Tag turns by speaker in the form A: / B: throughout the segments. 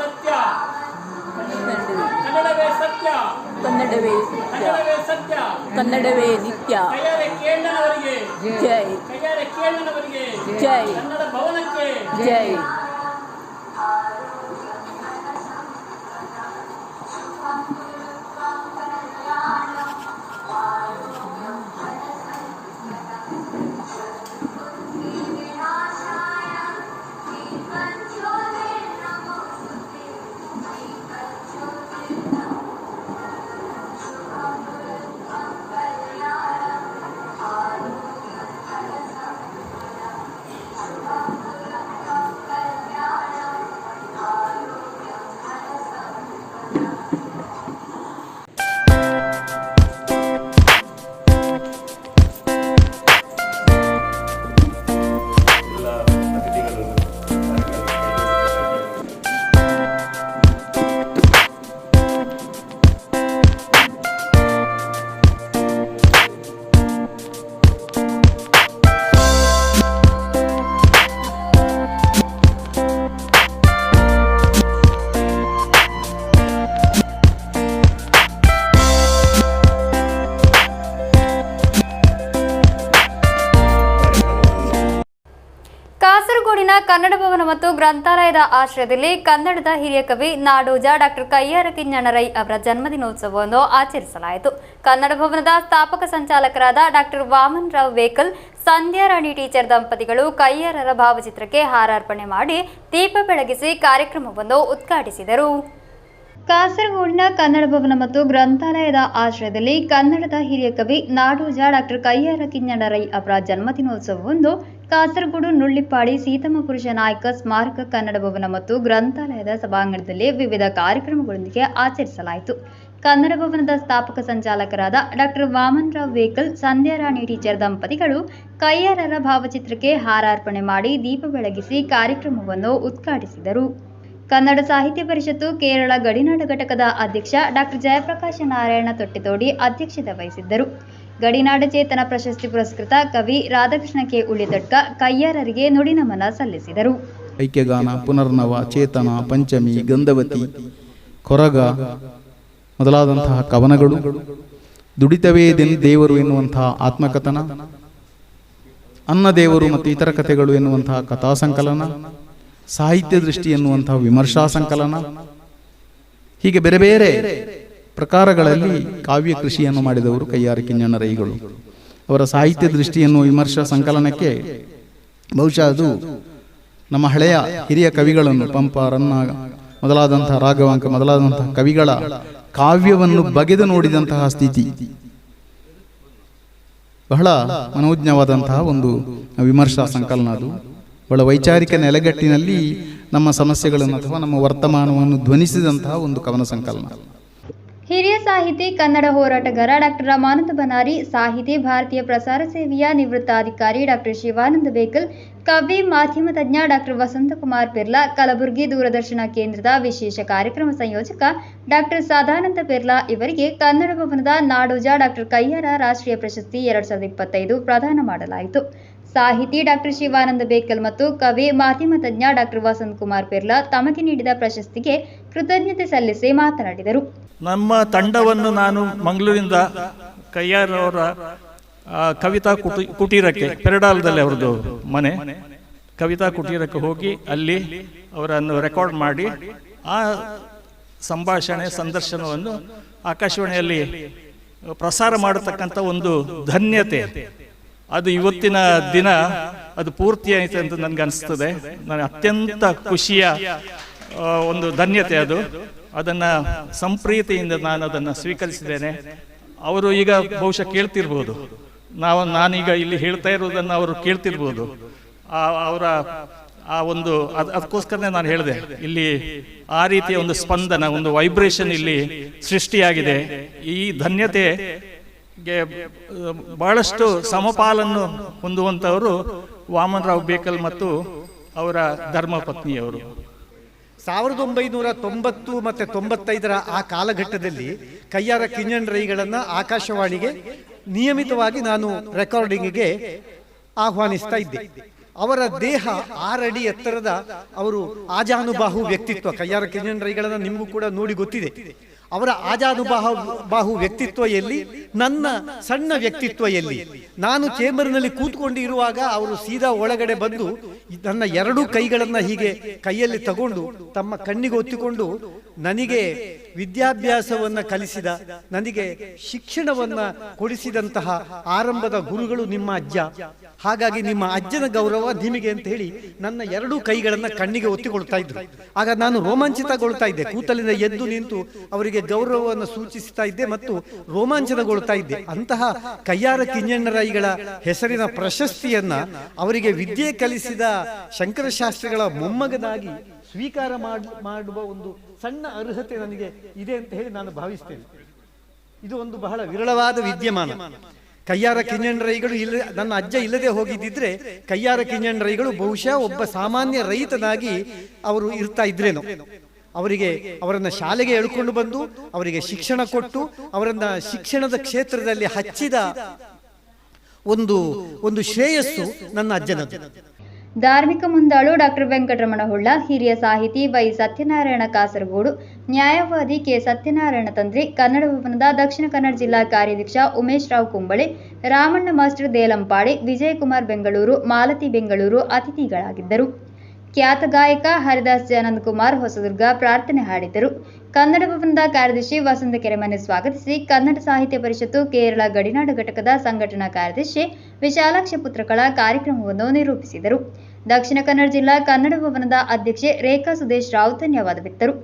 A: ಸತ್ಯ. ಕನ್ನಡವೇ ಸತ್ಯ.
B: ಕನ್ನಡವೇ ಕನ್ನಡವೇ ಸತ್ಯ.
A: ಕನ್ನಡವೇ ನಿತ್ಯ.
B: ಕೈಯಾರೆ ಕೇಳನವರಿಗೆ
A: ಜೈ.
B: ಕೈಯಾರೆ ಕೇಳನವರಿಗೆ
A: ಜೈ.
B: ಕನ್ನಡ ಭವನಕ್ಕೆ.
A: ಜೈ.
C: ಕನ್ನಡ ಭವನ ಮತ್ತು ಗ್ರಂಥಾಲಯದ ಆಶ್ರಯದಲ್ಲಿ ಕನ್ನಡದ ಹಿರಿಯ ಕವಿ ನಾಡೋಜ ಡಾಕ್ಟರ್ ಕಯ್ಯಾರ ಕಿಞ್ಞಣ್ಣರೈ ಅವರ ಜನ್ಮದಿನೋತ್ಸವವನ್ನು ಆಚರಿಸಲಾಯಿತು. ಕನ್ನಡ ಭವನದ ಸ್ಥಾಪಕ ಸಂಚಾಲಕರಾದ ಡಾಕ್ಟರ್ ವಾಮನ್ ರಾವ್ ವೇಕಲ್, ಸಂಧ್ಯಾ ರಾಣಿ ಟೀಚರ್ ದಂಪತಿಗಳು ಕಯ್ಯಾರರ ಭಾವಚಿತ್ರಕ್ಕೆ ಹಾರಾರ್ಪಣೆ ಮಾಡಿ ದೀಪ ಬೆಳಗಿಸಿ ಕಾರ್ಯಕ್ರಮವನ್ನು ಉದ್ಘಾಟಿಸಿದರು. ಕಾಸರಗೋಡಿನ ಕನ್ನಡ ಭವನ ಮತ್ತು ಗ್ರಂಥಾಲಯದ ಆಶ್ರಯದಲ್ಲಿ ಕನ್ನಡದ ಹಿರಿಯ ಕವಿ ನಾಡೋಜ ಡಾಕ್ಟರ್ ಕಯ್ಯಾರ ಕಿಞ್ಞಣ್ಣರೈ ಅವರ ಜನ್ಮದಿನೋತ್ಸವವನ್ನು ಕಾಸರಗೋಡು ನುಳ್ಳಿಪಾಡಿ ಸೀತಮ್ಮ ಪುರುಷ ನಾಯಕ ಸ್ಮಾರಕ ಕನ್ನಡ ಭವನ ಮತ್ತು ಗ್ರಂಥಾಲಯದ ಸಭಾಂಗಣದಲ್ಲಿ ವಿವಿಧ ಕಾರ್ಯಕ್ರಮಗಳೊಂದಿಗೆ ಆಚರಿಸಲಾಯಿತು. ಕನ್ನಡ ಭವನದ ಸ್ಥಾಪಕ ಸಂಚಾಲಕರಾದ ಡಾಕ್ಟರ್ ವಾಮನ್ ರಾವ್ ವೇಕಲ್, ಸಂಧ್ಯಾ ರಾಣಿ ಟೀಚರ್ ದಂಪತಿಗಳು ಕೈಯಾರರ ಭಾವಚಿತ್ರಕ್ಕೆ ಹಾರಾರ್ಪಣೆ ಮಾಡಿ ದೀಪ ಬೆಳಗಿಸಿ ಕಾರ್ಯಕ್ರಮವನ್ನು ಉದ್ಘಾಟಿಸಿದರು. ಕನ್ನಡ ಸಾಹಿತ್ಯ ಪರಿಷತ್ತು ಕೇರಳ ಗಡಿನಾಡ ಘಟಕದ ಅಧ್ಯಕ್ಷ ಡಾಕ್ಟರ್ ಜಯಪ್ರಕಾಶ ನಾರಾಯಣ ತೊಟ್ಟಿತೋಡಿ ಅಧ್ಯಕ್ಷತೆ ವಹಿಸಿದ್ದರು. ಗಡಿನಾಡ ಚೇತನ ಪ್ರಶಸ್ತಿ ಪುರಸ್ಕೃತ ಕವಿ ರಾಧಾಕೃಷ್ಣ ಕೆ ಉಳಿದಡ್ಕ ಕಯ್ಯಾರರಿಗೆ ನುಡಿನಮನ ಸಲ್ಲಿಸಿದರು.
D: ಐಕ್ಯಗಾನ, ಪುನರ್ನವ, ಚೇತನ, ಪಂಚಮಿ, ಗಂಧವತಿ, ಕೊರಗ ಮೊದಲಾದಂತಹ ಕವನಗಳು, ದುಡಿತವೇ ದಿನ ದೇವರು ಎನ್ನುವಂತಹ ಆತ್ಮಕಥನ, ಅನ್ನ ದೇವರು ಮತ್ತು ಇತರ ಕಥೆಗಳು ಎನ್ನುವಂತಹ ಕಥಾ ಸಂಕಲನ ಸಾಹಿತ್ಯ ದೃಷ್ಟಿ ಎನ್ನುವಂತಹ ವಿಮರ್ಶಾ ಸಂಕಲನ, ಹೀಗೆ ಬೇರೆ ಬೇರೆ ಪ್ರಕಾರಗಳಲ್ಲಿ ಕಾವ್ಯ ಕೃಷಿಯನ್ನು ಮಾಡಿದವರು ಕೈಯಾರ ರೈಗಳು. ಅವರ ಸಾಹಿತ್ಯ ದೃಷ್ಟಿಯನ್ನು ವಿಮರ್ಶಾ ಸಂಕಲನಕ್ಕೆ ಬಹುಶಃ ಅದು ನಮ್ಮ ಹಳೆಯ ಹಿರಿಯ ಕವಿಗಳನ್ನು ಪಂಪ, ರನ್ನ, ಮೊದಲಾದಂತಹ ರಾಘವಾಂಕ, ಮೊದಲಾದಂತಹ ಕವಿಗಳ ಕಾವ್ಯವನ್ನು ಬಗೆದು ನೋಡಿದಂತಹ ಸ್ಥಿತಿ. ಬಹಳ ಮನೋಜ್ಞವಾದಂತಹ ಒಂದು ವಿಮರ್ಶಾ ಸಂಕಲನ ಅದು. ಬಹಳ ವೈಚಾರಿಕ ನೆಲೆಗಟ್ಟಿನಲ್ಲಿ ನಮ್ಮ ಸಮಸ್ಯೆಗಳನ್ನು ಅಥವಾ ನಮ್ಮ ವರ್ತಮಾನವನ್ನು ಧ್ವನಿಸಿದಂತಹ ಒಂದು ಕವನ ಸಂಕಲನ.
C: ಹಿರಿಯ ಸಾಹಿತಿ, ಕನ್ನಡ ಹೋರಾಟಗಾರ ಡಾಕ್ಟರ್ ರಮಾನಂದ ಬನಾರಿ, ಸಾಹಿತಿ, ಭಾರತೀಯ ಪ್ರಸಾರ ಸೇವೆಯ ನಿವೃತ್ತ ಅಧಿಕಾರಿ ಡಾಕ್ಟರ್ ಶಿವಾನಂದ ಬೇಕಲ್, ಕವಿ, ಮಾಧ್ಯಮ ತಜ್ಞ ಡಾಕ್ಟರ್ ವಸಂತಕುಮಾರ್ ಬಿರ್ಲಾ ಕಲಬುರಗಿ ದೂರದರ್ಶನ ಕೇಂದ್ರದ ವಿಶೇಷ ಕಾರ್ಯಕ್ರಮ ಸಂಯೋಜಕ ಡಾಕ್ಟರ್ ಸದಾನಂದ ಬಿರ್ಲಾ ಇವರಿಗೆ ಕನ್ನಡ ಭವನದ ನಾಡೋಜ ಡಾಕ್ಟರ್ ಕಯ್ಯರ ರಾಷ್ಟ್ರೀಯ ಪ್ರಶಸ್ತಿ ಎರಡ್ ಸಾವಿರದ ಇಪ್ಪತ್ತೈದು ಪ್ರದಾನ ಮಾಡಲಾಯಿತು. ಸಾಹಿತಿ ಡಾಕ್ಟರ್ ಶಿವಾನಂದ ಬೇಕಲ್ ಮತ್ತು ಕವಿ ಮಾಧ್ಯಮ ತಜ್ಞ ಡಾಕ್ಟರ್ ವಸಂತ್ ಕುಮಾರ್ ಪೆರ್ಲಾ ತಮಗೆ ನೀಡಿದ ಪ್ರಶಸ್ತಿಗೆ ಕೃತಜ್ಞತೆ ಸಲ್ಲಿಸಿ ಮಾತನಾಡಿದರು.
E: ನಮ್ಮ ತಂಡವನ್ನು ನಾನು ಮಂಗಳೂರಿಂದ ಕೈಯಾರ್ ಆ, ಕವಿತಾ ಕುಟಿ ಕುಟೀರಕ್ಕೆ ಪೆರಡಾಲದಲ್ಲಿ ಅವ್ರದ್ದು ಮನೆ ಕವಿತಾ ಕುಟೀರಕ್ಕೆ ಹೋಗಿ ಅಲ್ಲಿ ಅವರನ್ನು ರೆಕಾರ್ಡ್ ಮಾಡಿ ಆ ಸಂಭಾಷಣೆ ಸಂದರ್ಶನವನ್ನು ಆಕಾಶವಾಣಿಯಲ್ಲಿ ಪ್ರಸಾರ ಮಾಡತಕ್ಕಂಥ ಒಂದು ಧನ್ಯತೆ. ಅದು ಇವತ್ತಿನ ದಿನ, ಅದು ಪೂರ್ತಿ ಆಯಿತು ಅಂತ ನನಗೆ ಅನಿಸ್ತದೆ. ನನಗೆ ಅತ್ಯಂತ ಖುಷಿಯ ಒಂದು ಧನ್ಯತೆ ಅದು. ಅದನ್ನ ಸಂಪ್ರೀತಿಯಿಂದ ನಾನು ಅದನ್ನು ಸ್ವೀಕರಿಸಿದ್ದೇನೆ. ಅವರು ಈಗ ಬಹುಶಃ ಕೇಳ್ತಿರ್ಬೋದು. ನಾವು, ನಾನೀಗ ಇಲ್ಲಿ ಹೇಳ್ತಾ ಇರುವುದನ್ನು ಅವರು ಕೇಳ್ತಿರ್ಬೋದು. ಆ, ಅವರ ಆ ಒಂದು, ಅದ್- ಅದಕ್ಕೋಸ್ಕರನೇ ನಾನು ಹೇಳಿದೆ. ಇಲ್ಲಿ ಆ ರೀತಿಯ ಒಂದು ಸ್ಪಂದನ, ಒಂದು ವೈಬ್ರೇಷನ್ ಇಲ್ಲಿ ಸೃಷ್ಟಿಯಾಗಿದೆ. ಈ ಧನ್ಯತೆ ಗೆ ಬಹಳಷ್ಟು ಸಮಪಾಲನ್ನು ಹೊಂದುವಂಥವರು ವಾಮನರಾವ್ ಬೇಕಲ್ ಮತ್ತು ಅವರ ಧರ್ಮಪತ್ನಿಯವರು
F: ಸಾವಿರದ ಒಂಬೈನೂರ ತೊಂಬತ್ತು ಮತ್ತು ತೊಂಬತ್ತೈದರ ಆ ಕಾಲಘಟ್ಟದಲ್ಲಿ ಕೈಯಾರ ಕಿಂಜನ್ ರೈಗಳನ್ನು ಆಕಾಶವಾಣಿಗೆ ನಿಯಮಿತವಾಗಿ ನಾನು ರೆಕಾರ್ಡಿಂಗಿಗೆ ಆಹ್ವಾನಿಸ್ತಾ ಇದ್ದೆ. ಅವರ ದೇಹ ಆರಡಿ ಎತ್ತರದ ಅವರು ಆಜಾನುಬಾಹು ವ್ಯಕ್ತಿತ್ವ ಕೈಯಾರ ಕಿಂಜನ್ ರೈಗಳನ್ನು ನಿಮಗೂ ಕೂಡ ನೋಡಿ ಗೊತ್ತಿದೆ. ಅವರ ಆಜಾನುಬಾಹು ಬಾಹು ವ್ಯಕ್ತಿತ್ವ ಎಲ್ಲಿ ನನ್ನ ಸಣ್ಣ ವ್ಯಕ್ತಿತ್ವ ಎಲ್ಲಿ ನಾನು ಚೇಂಬರ್ನಲ್ಲಿ ಕೂತ್ಕೊಂಡು ಇರುವಾಗ ಅವರು ಸೀದಾ ಒಳಗಡೆ ಬಂದು ನನ್ನ ಎರಡೂ ಕೈಗಳನ್ನು ಹೀಗೆ ಕೈಯಲ್ಲಿ ತಗೊಂಡು ತಮ್ಮ ಕಣ್ಣಿಗೆ ಒತ್ತಿಕೊಂಡು, ನನಗೆ ವಿದ್ಯಾಭ್ಯಾಸವನ್ನ ಕಲಿಸಿದ, ನನಗೆ ಶಿಕ್ಷಣವನ್ನ ಕೊಡಿಸಿದಂತಹ ಆರಂಭದ ಗುರುಗಳು ನಿಮ್ಮ ಅಜ್ಜ. ಹಾಗಾಗಿ ನಿಮ್ಮ ಅಜ್ಜನ ಗೌರವ ನಿಮಗೆ ಅಂತ ಹೇಳಿ ನನ್ನ ಎರಡೂ ಕೈಗಳನ್ನು ಕಣ್ಣಿಗೆ ಒತ್ತಿಕೊಳ್ತಾ ಇದ್ರು. ಆಗ ನಾನು ರೋಮಾಂಚಿತಗೊಳ್ತಾ ಇದ್ದೆ. ಕೂತಲಿಂದ ಎದ್ದು ನಿಂತು ಅವರಿಗೆ ಗೌರವವನ್ನು ಸೂಚಿಸ್ತಾ ಇದ್ದೆ ಮತ್ತು ರೋಮಾಂಚನಗೊಳ್ತಾ ಇದ್ದೆ. ಅಂತಹ ಕೈಯಾರ ಕಿಂಜಣ್ಣರಾಯಿಗಳ ಹೆಸರಿನ ಪ್ರಶಸ್ತಿಯನ್ನ ಅವರಿಗೆ ವಿದ್ಯೆ ಕಲಿಸಿದ ಶಂಕರಶಾಸ್ತ್ರಿಗಳ ಮೊಮ್ಮಗನಾಗಿ ಸ್ವೀಕಾರ ಮಾಡ್- ಮಾಡುವ ಒಂದು ಸಣ್ಣ ಅರ್ಹತೆ ನನಗೆ ಇದೆ ಅಂತ ಹೇಳಿ ನಾನು ಭಾವಿಸ್ತೇನೆ. ಇದು ಒಂದು ಬಹಳ ವಿರಳವಾದ ವಿದ್ಯಮಾನ. ಕಯ್ಯಾರ ಕಿಂಜಣ್ಣರೈಗಳು ಇಲ್ಲ ನನ್ನ ಅಜ್ಜ ಇಲ್ಲದೆ ಹೋಗಿದ್ದಿದ್ರೆ ಕಯ್ಯಾರ ಕಿಂಜಣ್ಣರೈಗಳು ಬಹುಶಃ ಒಬ್ಬ ಸಾಮಾನ್ಯ ರೈತನಾಗಿ ಅವರು ಇರ್ತಾ ಇದ್ರೇನೋ. ಅವರಿಗೆ ಅವರನ್ನ ಶಾಲೆಗೆ ಎಳ್ಕೊಂಡು ಬಂದು, ಅವರಿಗೆ ಶಿಕ್ಷಣ ಕೊಟ್ಟು, ಅವರನ್ನ ಶಿಕ್ಷಣದ ಕ್ಷೇತ್ರದಲ್ಲಿ ಹಚ್ಚಿದ ಒಂದು ಒಂದು ಶ್ರೇಯಸ್ಸು ನನ್ನ ಅಜ್ಜನದ್ದು.
C: ಧಾರ್ಮಿಕ ಮುಂದಾಳು ಡಾಕ್ಟರ್ ವೆಂಕಟರಮಣ ಹುಳ್ಳ ಹಿರಿಯ ಸಾಹಿತಿ ವೈ. ಸತ್ಯನಾರಾಯಣ ಕಾಸರಗೋಡು, ನ್ಯಾಯವಾದಿ ಕೆ. ಸತ್ಯನಾರಾಯಣ ತಂತ್ರಿ ಕನ್ನಡ ಭವನದ ದಕ್ಷಿಣ ಕನ್ನಡ ಜಿಲ್ಲಾ ಕಾರ್ಯಾಧ್ಯಕ್ಷ ಉಮೇಶ್ ರಾವ್ ಕುಂಬಳೆ, ರಾಮಣ್ಣ ಮಾಸ್ಟರ್ ದೇಲಂಪಾಡಿ, ವಿಜಯಕುಮಾರ್ ಬೆಂಗಳೂರು, ಮಾಲತಿ ಬೆಂಗಳೂರು ಅತಿಥಿಗಳಾಗಿದ್ದರು. ಖ್ಯಾತ ಗಾಯಕ ಹರಿದಾಸ್ ಜಾನಂದ್ ಕುಮಾರ್ ಹೊಸದುರ್ಗ ಪ್ರಾರ್ಥನೆ ಹಾಡಿದರು. ಕನ್ನಡ ಭವನದ ಕಾರ್ಯದರ್ಶಿ ವಸಂತ ಕೆರೆಮನೆ ಸ್ವಾಗತಿಸಿ ಕನ್ನಡ ಸಾಹಿತ್ಯ ಪರಿಷತ್ತು ಕೇರಳ ಗಡಿನಾಡು ಘಟಕದ ಸಂಘಟನಾ ಕಾರ್ಯದರ್ಶಿ ವಿಶಾಲಾಕ್ಷ ಪುತ್ರಕಳ ಕಾರ್ಯಕ್ರಮವನ್ನು ನಿರೂಪಿಸಿದರು. ದಕ್ಷಿಣ ಕನ್ನಡ ಜಿಲ್ಲಾ ಕನ್ನಡ ಭವನದ ಅಧ್ಯಕ್ಷೆ ರೇಖಾ ಸುದೇಶ್ ರಾವ್ ಧನ್ಯವಾದವಿತ್ತರು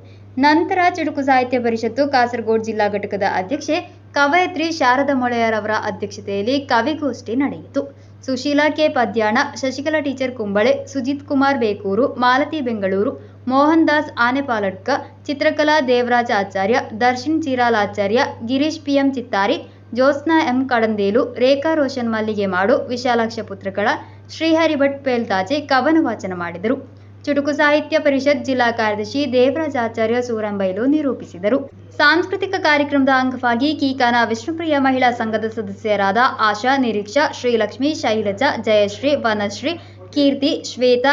C: ನಂತರ ಚುಟುಕು ಸಾಹಿತ್ಯ ಪರಿಷತ್ತು ಕಾಸರಗೋಡು ಜಿಲ್ಲಾ ಘಟಕದ ಅಧ್ಯಕ್ಷೆ ಕವಯತ್ರಿ ಶಾರದ ಮೊಳೆಯರ್ ಅವರ ಅಧ್ಯಕ್ಷತೆಯಲ್ಲಿ ಕವಿಗೋಷ್ಠಿ ನಡೆಯಿತು. Sushila K. Padyana, Shashikala teacher Kumble, Sujith Kumar Bekur, Malathi Bengaluru, Mohan Das Anepaladka, Chitrakala Devaraja Acharya, Darshan Cheeral Acharya, Girish PM Chittari, Jyotsna M. Kadandelu, Rekha Roshan Mallige Madu, Vishalaksha ಪುತ್ರಕಳ Srihari Bhat ಪೇಲ್ತಾಜೆ ಕವನ ವಾಚನ ಮಾಡಿದರು. ಚುಟುಕು ಸಾಹಿತ್ಯ ಪರಿಷತ್ ಜಿಲ್ಲಾ ಕಾರ್ಯದರ್ಶಿ ದೇವರಾಜಾಚಾರ್ಯ ಸೂರಂಬೈಲು ನಿರೂಪಿಸಿದರು. ಸಾಂಸ್ಕೃತಿಕ ಕಾರ್ಯಕ್ರಮದ ಅಂಗವಾಗಿ ಕೀಕಾನ ವಿಷ್ಣುಪ್ರಿಯ ಮಹಿಳಾ ಸಂಘದ ಸದಸ್ಯರಾದ ಆಶಾ ನಿರೀಕ್ಷಾ, ಶ್ರೀಲಕ್ಷ್ಮಿ, ಶೈಲಜಾ, ಜಯಶ್ರೀ, ವನಶ್ರೀ, ಕೀರ್ತಿ, ಶ್ವೇತಾ